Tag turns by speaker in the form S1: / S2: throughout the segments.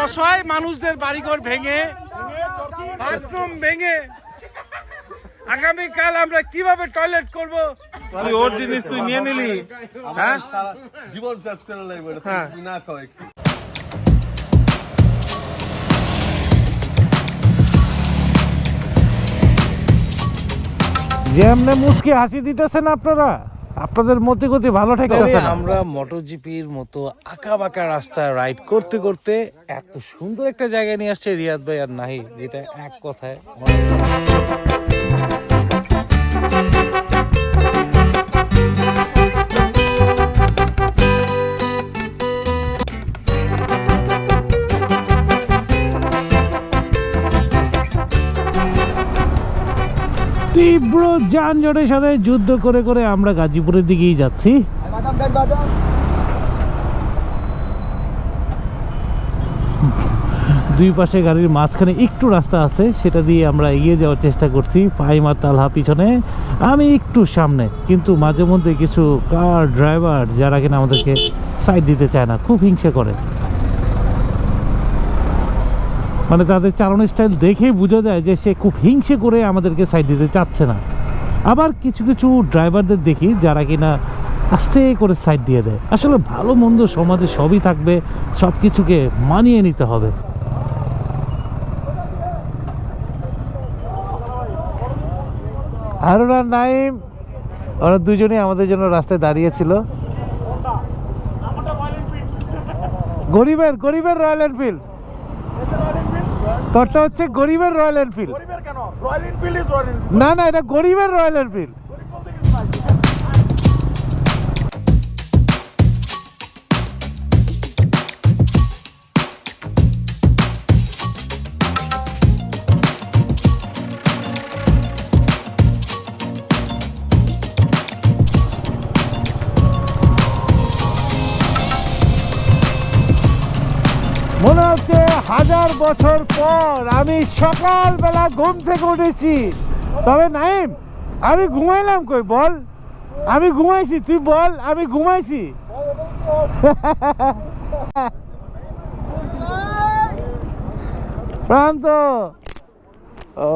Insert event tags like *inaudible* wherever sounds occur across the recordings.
S1: অসহায় মানুষদের বাড়িঘর ভেঙে বাথরুম ভেঙে। আগামীকাল আমরা কীভাবে টয়লেট করব? তুই ওর জিনিস তুই নিয়ে নিলি হ্যাঁ?
S2: জীবন শেষ করে লাগবে এটা
S1: হ্যাঁ।
S2: তুই না খাওয়াই
S3: যেমনে মুচকি হাসি দিতেছেন আপনারা আপনাদের মধ্যে গতি ভালো ঠেকাচ্ছে
S1: আমরা মোটর জিপির মতো আঁকা বাঁকা রাস্তায় রাইড করতে করতে এত সুন্দর একটা জায়গায় নিয়ে আসছে রিয়াদ ভাই আর নাহি যেটা এক কথায়
S3: তীব্র যানজটের সাথে যুদ্ধ করে করে আমরা গাজীপুরের দিকেই যাচ্ছি। দুই পাশে গাড়ির মাঝখানে একটু রাস্তা আছে, সেটা দিয়ে আমরা এগিয়ে যাওয়ার চেষ্টা করছি। ফাইমার তালহা পিছনে, আমি একটু সামনে, কিন্তু মাঝে মধ্যে কিছু কার ড্রাইভার যারা কিনা আমাদেরকে সাইড দিতে চায় না, খুব হিংসা করে। মানে তাদের চালানো স্টাইল দেখেই বোঝা যায় যে সে খুব হিংসে করে আমাদেরকে সাইড দিতে চাচ্ছে না। আবার কিছু কিছু ড্রাইভারদের দেখি যারা কিনা আস্তে করে সাইড দিয়ে দেয়। আসলে ভালো মন্দ সমাজে সবই থাকবে সব কিছুকে মানিয়ে নিতে হবে। হারুন আর নাইম, ওরা দুজনেই আমাদের জন্য রাস্তায় দাঁড়িয়েছিল। গরিবের গরিবের রয়্যাল এনফিল্ড তোরটা হচ্ছে গরিবের রয়্যাল এনফিল্ড। না না এটা গরিবের রয়্যাল এনফিল্ড। হাজার বছর পর আমি সকালবেলা ঘুম থেকে উঠেছি। তবে নাইম, আমি ঘুমাইলাম কই? বল। আমি ঘুমাইছি, তুই বল, আমি ঘুমাইছি। *laughs* প্রান্ত। ও।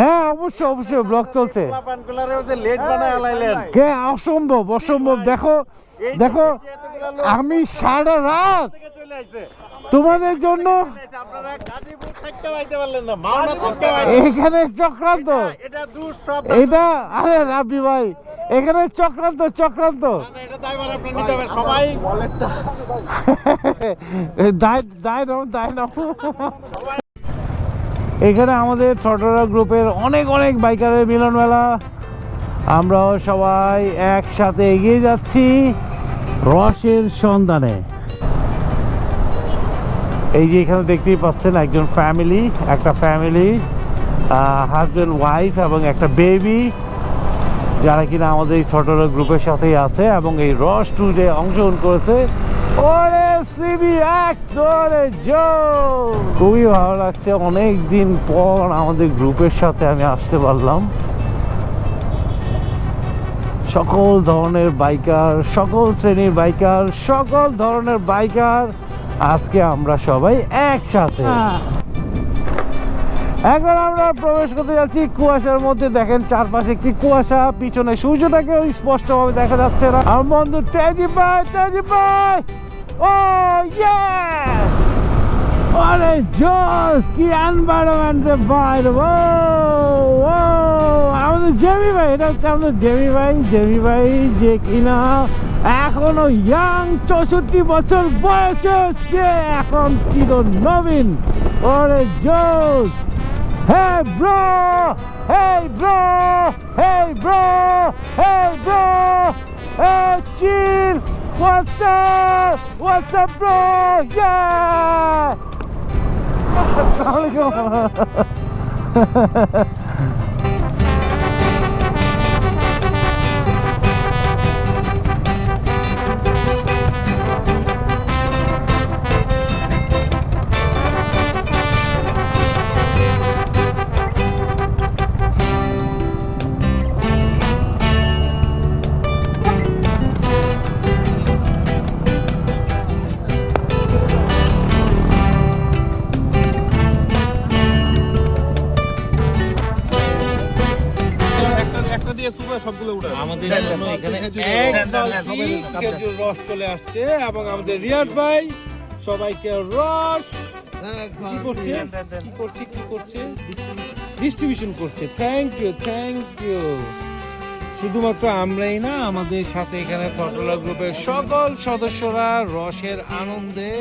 S3: হ্যাঁ অবশ্যই অবশ্যই ব্লগ চলছে। কে অসম্ভব অসম্ভব। দেখো দেখো আমি সারা রাত তোমাদের জন্য এখানে চক্রান্ত।
S4: এটা
S3: আরে রাবি ভাই এখানে চক্রান্ত চক্রান্ত।
S4: সবাই
S3: দায় দায় নাও দায় নাও। এখানে আমাদের ছোটরা গ্রুপের অনেক অনেক বাইকারের মিলন মেলা আমরাও সবাই একসাথে এগিয়ে যাচ্ছি রসের সন্ধানে। এই যে এখানে দেখতেই পাচ্ছেন একজন ফ্যামিলি একটা ফ্যামিলি হাজব্যান্ড ওয়াইফ এবং একটা বেবি যারা কিনা আমাদের এই ছোটরা গ্রুপের সাথেই আছে এবং এই রস ট্যুরে অংশগ্রহণ করেছে। ওরে সিবি এক জোরে জো খুবই ভালো লাগছে অনেক দিন পর আমাদের গ্রুপের সাথে আমি আসতে পারলাম। সকল ধরনের বাইকার সকল শ্রেণির বাইকার সকল ধরনের বাইকার আজকে আমরা সবাই একসাথে। এখন আমরা প্রবেশ করতে যাচ্ছি কুয়াশার মধ্যে। দেখেন চারপাশে কি কুয়াশা পিছনে সূর্যটাকেও স্পষ্টভাবে দেখা যাচ্ছে না। আমার বন্ধু তেজি ভাই তেজি ভাই! ও ইয়েস আরে জোস কি এনভায়রনমেন্ট রে ভাই রে ও ও আমাদের জেমি ভাই, এটা হচ্ছে আমাদের জেমি ভাই জেমি ভাই যে কিনা এখনও ইয়াং চৌষট্টি বছর বয়সে সে এখন চির নবীন ওরে জোস Hey, bro! Hey bro! Hey bro! Hey bro! Hey, chill! What's up? What's up bro? Yeah! *laughs* Assalamualaikum. *laughs* খেজুর রস চলে আসছে এবং আমাদের রিয়াদ ভাই সবাইকে রস। কি করছে? কি করছে কি করছে? ডিস্ট্রিবিউশন করছে। থ্যাংক ইউ থ্যাংক ইউ শুধুমাত্র আমরাই না আমাদের সাথে এখানে থটলা গ্রুপের সকল সদস্যরা রসের আনন্দে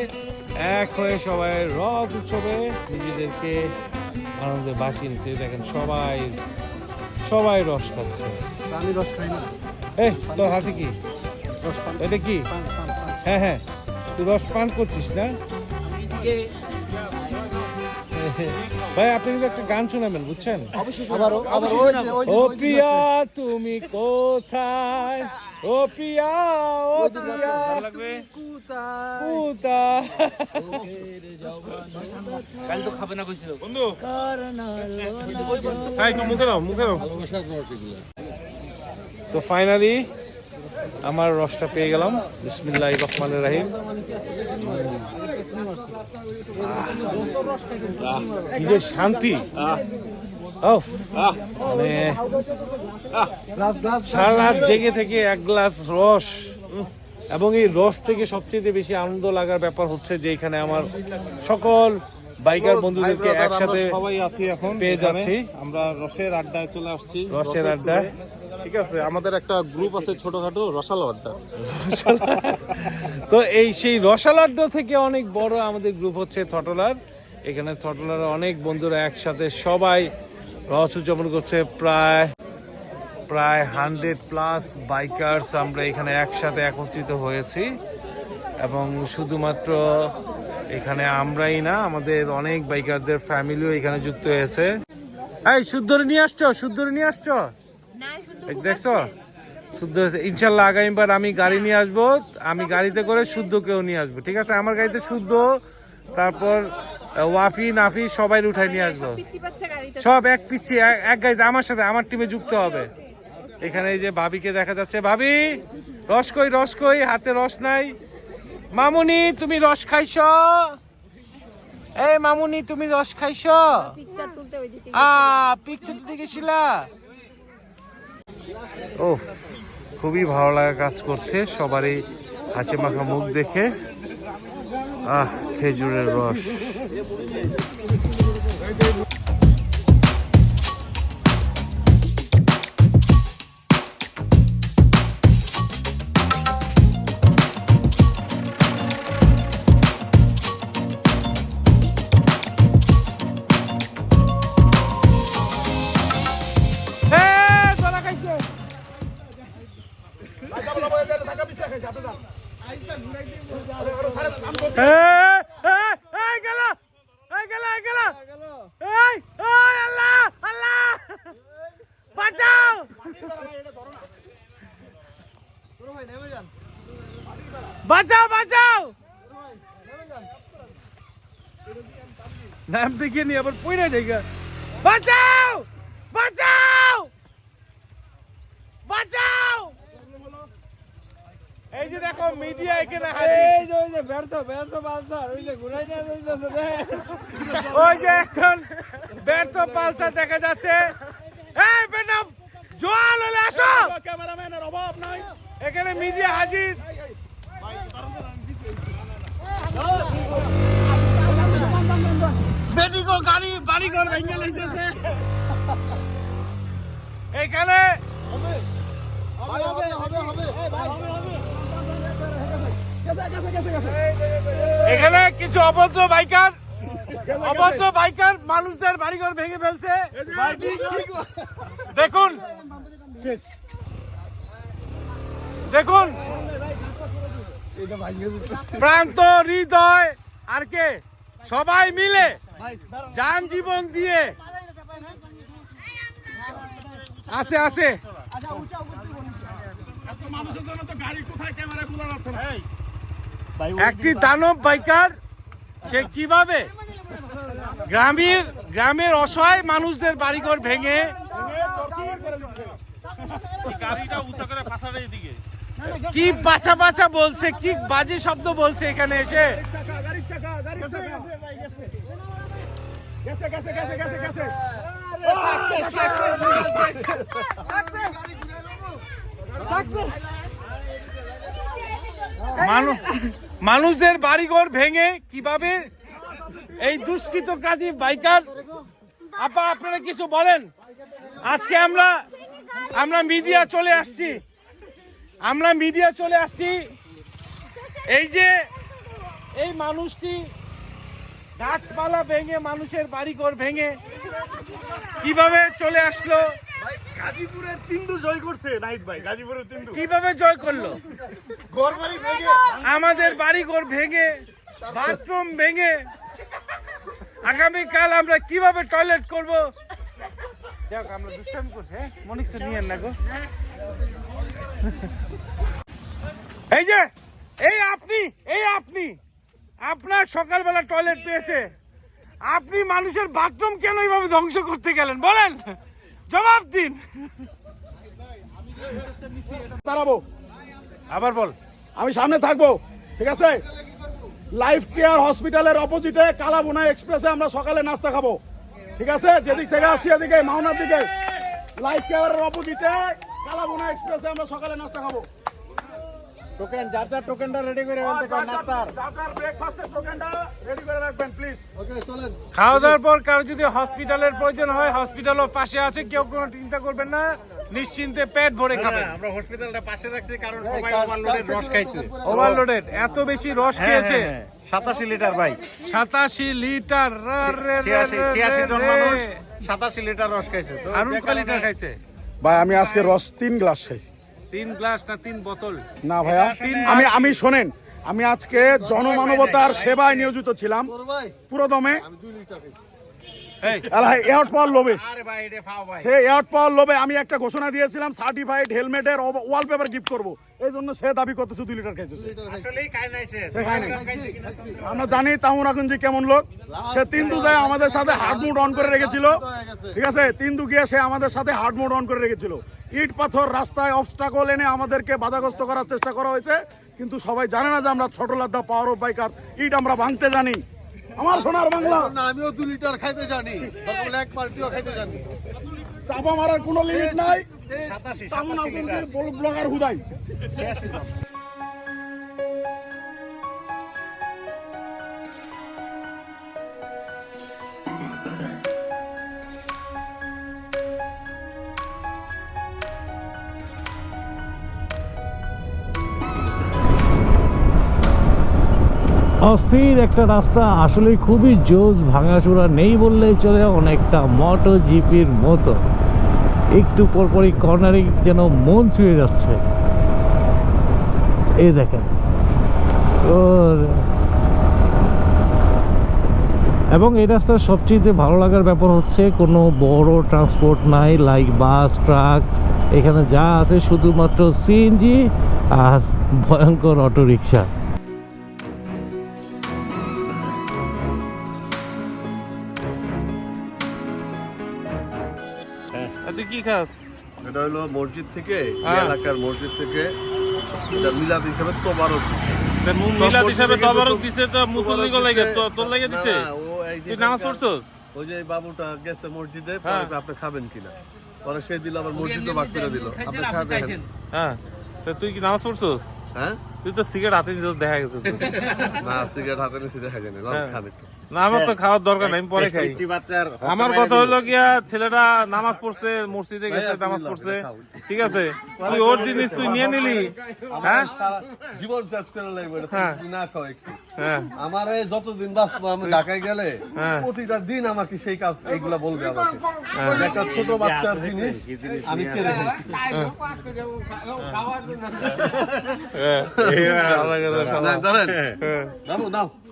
S3: এক হয়ে সবাই রস উৎসবে নিজেদেরকে আনন্দে বাঁচিয়ে নিচ্ছে। দেখেন সবাই সবাই রস খাচ্ছে।
S4: আমি রস খাই না।
S3: এই তোর হাতে কি? এটা কি? হ্যাঁ হ্যাঁ। তুই রস পান করছিস না? ভাই আপনি কিন্তু একটা গান শোনাবেন বুঝছেন?
S4: আবার আবার ওই যে- ওই যে-
S3: ও প্রিয়া তুমি কোথায়? ও প্রিয়া ও প্রিয়া কোথায়? তো ফাইনালি আমার রসটা পেয়ে গেলাম। বিসমিল্লাহ রহমান রাহিম। কি যে শান্তি। মানে সারা রাত জেগে থেকে এক গ্লাস রস। এবং এই রস থেকে সবচেয়ে বেশি আনন্দ লাগার ব্যাপার হচ্ছে যে এখানে আমার সকল বাইকার বন্ধুদেরকে একসাথে
S5: সবাই আছি এখন
S3: পেয়ে যাচ্ছি।
S5: আমরা রসের আড্ডায় চলে আসছি।
S3: রসের আড্ডা
S5: ঠিক আছে, আমাদের একটা গ্রুপ আছে ছোটখাটো, রসালো আড্ডা।
S3: তো এই সেই রসাল আড্ডা থেকে অনেক বড় আমাদের গ্রুপ হচ্ছে থটলার। এখানে থটলার অনেক বন্ধুরা একসাথে সবাই রস উদযাপন করছে, প্রায় প্রায় হান্ড্রেড প্লাস বাইকার্স আমরা এখানে একসাথে একত্রিত হয়েছি। এবং শুধুমাত্র এখানে আমরাই না, আমাদের অনেক বাইকারদের ফ্যামিলিও এখানে যুক্ত হয়েছে। এই শুদ্ধরে নিয়ে আসছো শুদ্ধরে নিয়ে আসছো? দেখছ? শুদ্ধ হয়েছে। ইনশাল্লাহ আগামীবার আমি গাড়ি নিয়ে আসব। আমি গাড়িতে করে শুদ্ধ কেউ নিয়ে আসব। ঠিক আছে? আমার গাড়িতে শুদ্ধ তারপর ওয়াফি নাফি সবাই উঠাই নিয়ে আসব। সব এক পিচ্ছি এক- গাড়িতে। আমার সাথে আমার টিমে যুক্ত হবে। এখানে এই যে ভাবিকে দেখা যাচ্ছে। ভাবি রস কই রস কই হাতে রস নাই। মামুনি তুমি রস খাইছ? এই মামুনি তুমি রস খাইছ?
S6: পিকচার তুলতে ওইদিকে
S3: আ পিকচার দিতে গেছিলা? ও খুবই ভালো লাগা কাজ করছে। সবারই হাসি মাখা মুখ দেখে। আহ খেজুরের রস। দেখিয়ে নি আবার পড়ে জায়গা বাঁচাও বাঁচাও বাঁচাও এই যে দেখো মিডিয়া এখানে হাজির
S4: এই যে ওই যে ব্যর্থ ব্যর্থ পালসার ওই যে ঘুরাই নিয়ে যাইতেছে রে
S3: ওই যে একজন ব্যর্থ পালসার দেখা যাচ্ছে এই ম্যাডাম জোয়াল হলে আসো
S5: ক্যামেরাম্যানের অভাব নাই
S3: এখানে মিডিয়া হাজির বেটিকো গাড়ি বাড়ি ঘর ভেঙে লাইতেছে এখানে এখানে কিছু অভদ্র বাইকার অভদ্র বাইকার মানুষদের বাড়িঘর ভেঙে ফেলছে। দেখুন দেখুন, প্রান্ত, হৃদয় আর কে? সবাই মিলে যান জীবন দিয়ে।
S5: যাচ্ছে না
S3: একটি দানব বাইকার, সে কীভাবে গ্রামের গ্রামের অসহায় মানুষদের বাড়িঘর ভেঙে
S5: গাড়িটা উঁচা করে ফাঁসারে দিকে
S3: কি বাছা বাছা বলছে, কি বাজে শব্দ বলছে এখানে এসে? মানুষদের বাড়িঘর ভেঙে কীভাবে এই দুষ্কৃত দুষ্কৃতকারী বাইকার? আপা, আপনারা কিছু বলেন? আজকে আমরা আমরা মিডিয়া চলে আসছি। আমরা মিডিয়া চলে আসছি। এই যে এই মানুষটি গাছপালা ভেঙে মানুষের বাড়িঘর ভেঙে কীভাবে চলে আসলো?
S4: গাজীপুরের তিন্দু জয় করছে নাহিদ ভাই গাজীপুরের তিন্দু।
S3: কীভাবে জয় করল?
S4: ঘর বাড়ি ভেঙে।
S3: আমাদের বাড়িঘর ভেঙে বাথরুম ভেঙে আগামীকাল আমরা কীভাবে টয়লেট করব? দেখ আমরা দুষ্টামি করছি হ্যাঁ? মনিক নিয়ে না গো। এই যে এই আপনি এই আপনি আপনার সকালবেলা টয়লেট পেয়েছে। আপনি মানুষের বাথরুম কেন এইভাবে ধ্বংস করতে গেলেন? বলেন জবাব দিন।
S7: দাঁড়াবো।
S3: আবার বল।
S7: আমি সামনে থাকব ঠিক আছে? লাইফ কেয়ার হসপিটালের অপোজিটে কালাবোনা এক্সপ্রেসে আমরা সকালে নাস্তা খাব ঠিক আছে? যেদিক থেকে আসছি এদিকে মাওনার দিকে। লাইফ কেয়ারের অপোজিটে কালাবোনা এক্সপ্রেসে আমরা সকালে নাস্তা খাব।
S4: টোকেন যার যার টোকেনটা রেডি করে ফেলতে কর নাস্তার
S7: ব্রেকফাস্টের টোকেনটা রেডি করে রাখবেন প্লিজ ওকে চলেন।
S3: খাওয়া দাওয়ার পর কারও যদি হসপিটালের প্রয়োজন হয় হসপিটালও পাশে আছে কেউ কোনো চিন্তা করবেন না নিশ্চিন্তে পেট ভরে খাবেন।
S4: আমরা হসপিটালটা পাশে রাখছি কারণ সবাই ওভারলোডের রস খাইছে।
S3: ওভারলোডেড এত বেশি রস খেয়েছে।
S4: সাতাশি লিটার ভাই।
S3: সাতাশি লিটার
S4: ছিয়াশি ছিয়াশি জন মানুষ সাতাশি লিটার রস খাইছে। কারণে-
S3: লিটার খাইছে।
S7: ভাই আমি আজকে রস তিন গ্লাস খাইছি।
S3: তিন গ্লাস না তিন বোতল?
S7: না ভাইয়া। আমি আমি শোনেন আমি আজকে জনমানবতার সেবায় নিয়োজিত ছিলাম। পুরো দমে
S3: এই।
S7: লোভে।
S4: আরে ভাই এটা ফাও ভাই।
S7: সে পাওয়ার লোভে আমি একটা ঘোষণা দিয়েছিলাম সার্টিফাইড হেলমেটের ওয়ালপেপার গিফট করব। এই জন্য সে দাবি করতেছে দুই লিটার খাইছে সে।
S4: আসলেই খাই নাই সে।
S7: সে খায় নাই। আমরা জানি তামুন এখন যে কেমন লোক। সে তিনদু যায় আমাদের সাথে হার্ড মুড অন করে রেখেছিল। ঠিক আছে? তিনদু গিয়ে সে আমাদের সাথে হার্ড মুড অন করে রেখেছিল। ইট পাথর রাস্তায় অবস্টাকল এনে আমাদেরকে বাধাগ্রস্ত করার চেষ্টা করা হয়েছে। কিন্তু সবাই জানে না যে আমরা ছোট লাদ্দা পাওয়ার অফ বাইকার ইট আমরা ভাঙতে জানি। আমার সোনার বাংলা।
S2: আমিও দু লিটার খাইতে জানি। এক খাইতে জানি।
S7: চাপা মারার কোনো লিমিট নাই। তামুন আপনাদের ব্লগার হুদাই।
S3: অস্থির একটা রাস্তা আসলে খুবই জোজ ভাঙাচোরা নেই বললেই চলে অনেকটা মোটো জিপির মতো। একটু পরপরই কর্নারিং যেন মন ছুঁয়ে যাচ্ছে। এই দেখেন। এবং এই রাস্তার সবচেয়ে ভালো লাগার ব্যাপার হচ্ছে কোনো বড় ট্রান্সপোর্ট নাই লাইক বাস ট্রাক এখানে যা আছে শুধুমাত্র সিএনজি আর ভয়ঙ্কর অটো
S2: মসজিদ থেকে
S3: হ্যাঁ।
S2: এলাকার মসজিদ থেকে মিলাদ হিসাবে তোবারক দিছে।
S3: মিলাদ হিসাবে দিছে তো লাগে তো তোর লাগে দিছে?
S2: না, ও এই যে
S3: তুই নামাজ পড়ছস?
S2: ওই যে বাবুটা গেছে মসজিদে
S3: হ্যাঁ।
S2: পরে আপনি খাবেন কিনা? পরে সে দিল আবার মসজিদে ভাগ করে দিল। আপনি দেখেন
S3: হ্যাঁ। তো তুই কি নামাজ পড়ছস?
S2: হ্যাঁ।
S3: তুই তো সিগারেট হাতে নিছস দেখা গেছে
S2: না সিগারেট হাতে নিয়ে দেখা যায়নি
S3: হ্যাঁ।
S2: খান একটু।
S3: না আমার তো খাওয়ার দরকার নাই আমি পরে খাই। আমার কথা হলো গিয়া ছেলেটা নামাজ পড়ছে মসজিদে গেছে নামাজ পড়ছে। ঠিক আছে তুই ওর জিনিস তুই নিয়ে নিলি। হ্যাঁ?
S2: জীবন শেষ করে লাগবে
S3: হ্যাঁ।
S2: না খাও একটু
S3: হ্যাঁ।
S2: আমার যতদিন বাঁচবো আমি ঢাকায় গেলে
S3: হ্যাঁ।
S2: প্রতিটা দিন আমাকে সেই কাজ এইগুলা বলবে আমাকে। একটা ছোট বাচ্চার জিনিস আমি কেড়ে ধরেন
S3: হ্যাঁ।
S2: দাও দাও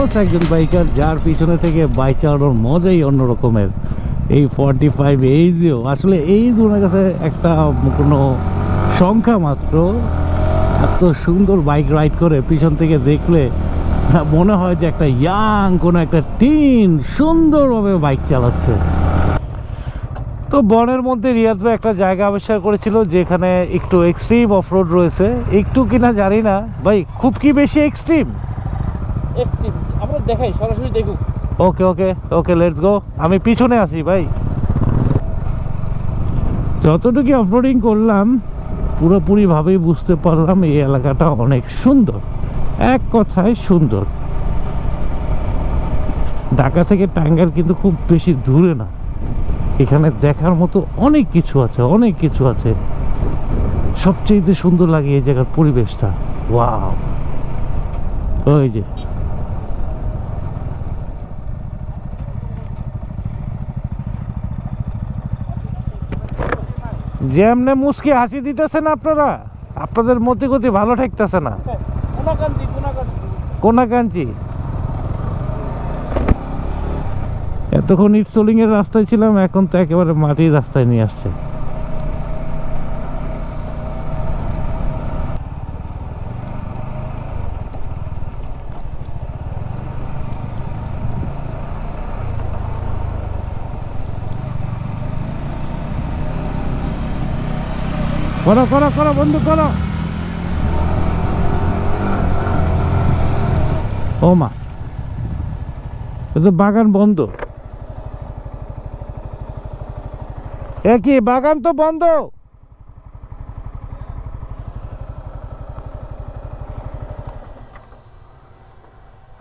S3: জোস একজন বাইকার যার পিছনে থেকে বাইক চালানোর মজাই অন্য রকমের এই ফর্টি ফাইভ এইজেও আসলে এইজ ওনার কাছে একটা কোনো সংখ্যা মাত্র। এত সুন্দর বাইক রাইড করে পিছন থেকে দেখলে মনে হয় যে একটা ইয়াং কোনো একটা টিন সুন্দরভাবে বাইক চালাচ্ছে। তো বনের মধ্যে রিয়াদ ভাই একটা জায়গা আবিষ্কার করেছিল যেখানে একটু এক্সট্রিম অফ রোড রয়েছে। একটু কিনা জানি না। ভাই, খুব কি বেশি এক্সট্রিম
S8: এক্সট্রিম আমরা দেখাই, সরাসরি দেখুক।
S3: ওকে ওকে ওকে লেটস গো আমি পিছনে আছি, ভাই। যতটুকু অফরোডিং করলাম, পুরোপুরিভাবেই বুঝতে পারলাম এই এলাকাটা অনেক সুন্দর। এক কথায় সুন্দর। ঢাকা থেকে টাঙ্গাইল কিন্তু খুব বেশি দূরে না। এখানে দেখার মতো অনেক কিছু আছে, অনেক কিছু আছে। সবচেয়ে সুন্দর লাগে এই জায়গার পরিবেশটা। ওয়াও ওই যে। যেমনে মুসকি হাসি দিতেছেন আপনারা আপনাদের মতি গতি ভালো ঠেকতেছে না। কোনাকাঞ্চি এতক্ষণ ইটসোলিং এর রাস্তায় ছিলাম এখন তো একেবারে মাটির রাস্তায় নিয়ে আসছে। করো করো করো, বন্ধু, করো। ও মা তো বাগান বন্ধ। এ কি, বাগান তো বন্ধ?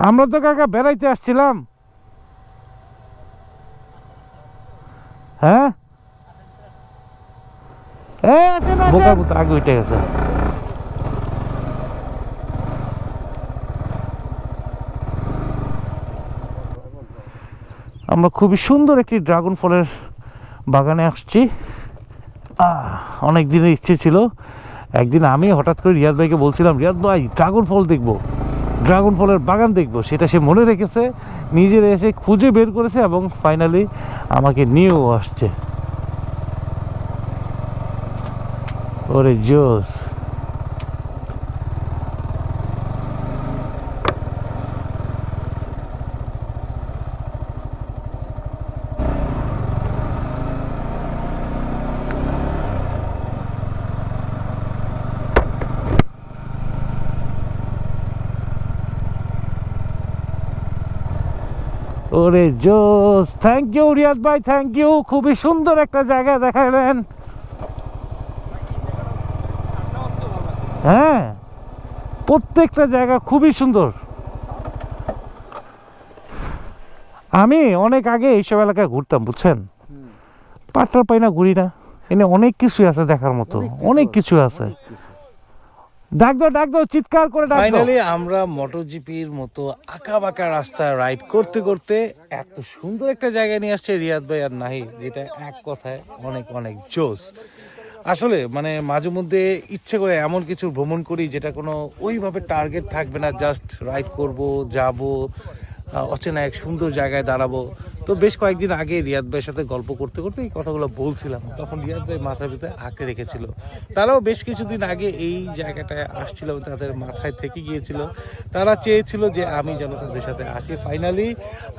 S3: আমরা তো কাকা বেড়াইতে আসছিলাম। হ্যাঁ এই আসেন বোকার মতো আগে উঠে গেছে। আমরা খুবই সুন্দর একটি ড্রাগন ফলের বাগানে আসছি। অনেক দিনের ইচ্ছে ছিল। একদিন আমি হঠাৎ করে রিয়াদ ভাইকে বলছিলাম, রিয়াদ ভাই, ড্রাগন ফল দেখব। ড্রাগন ফলের বাগান দেখব। সেটা সে মনে রেখেছে, নিজের এসে খুঁজে বের করেছে এবং ফাইনালি আমাকে নিয়েও আসছে। ওরে জোস ওরে জোস থ্যাংক ইউ রিয়াজ ভাই থ্যাংক ইউ খুবই সুন্দর একটা জায়গা দেখালেন। হ্যাঁ প্রত্যেকটা জায়গা খুবই সুন্দর। আমি অনেক আগে এইসব এলাকায় ঘুরতাম বুঝছেন? পাট্টার পাই না ঘুরি না এনে অনেক কিছুই আছে দেখার মতো অনেক কিছু আছে ডাক দাও ডাক দাও চিৎকার করে ডাক
S1: ফাইনালি আমরা মোটরজিপির মতো আঁকা বাঁকা রাস্তা রাইড করতে করতে এত সুন্দর একটা জায়গায় নিয়ে আসছে রিয়াদ ভাই আর নাহি যেটা এক কথায় অনেক অনেক জোস। আসলে মানে মাঝে মধ্যে ইচ্ছে করে এমন কিছু ভ্রমণ করি যেটা কোনো ওইভাবে টার্গেট থাকবে না জাস্ট রাইড করব, যাব অচেনা এক সুন্দর জায়গায় দাঁড়াবো। তো বেশ কয়েকদিন আগে রিয়াদ ভাইয়ের সাথে গল্প করতে করতে এই কথাগুলো বলছিলাম। তখন রিয়াদ ভাই মাথার ভিতরে আঁকড়ে রেখেছিল। তারাও বেশ কিছুদিন আগে এই জায়গাটায় আসছিল তাদের মাথায় থেকে গিয়েছিল। তারা চেয়েছিল যে আমি যেন তাদের সাথে আসি। ফাইনালি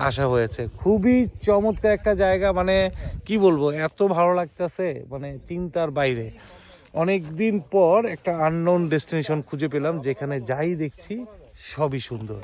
S1: আসা হয়েছে। খুবই চমৎকার একটা জায়গা। মানে কি বলব, এত ভালো লাগতেছে মানে চিন্তার বাইরে। অনেক দিন পর একটা আননোন ডেস্টিনেশন খুঁজে পেলাম, যেখানে যাই দেখছি সবই সুন্দর।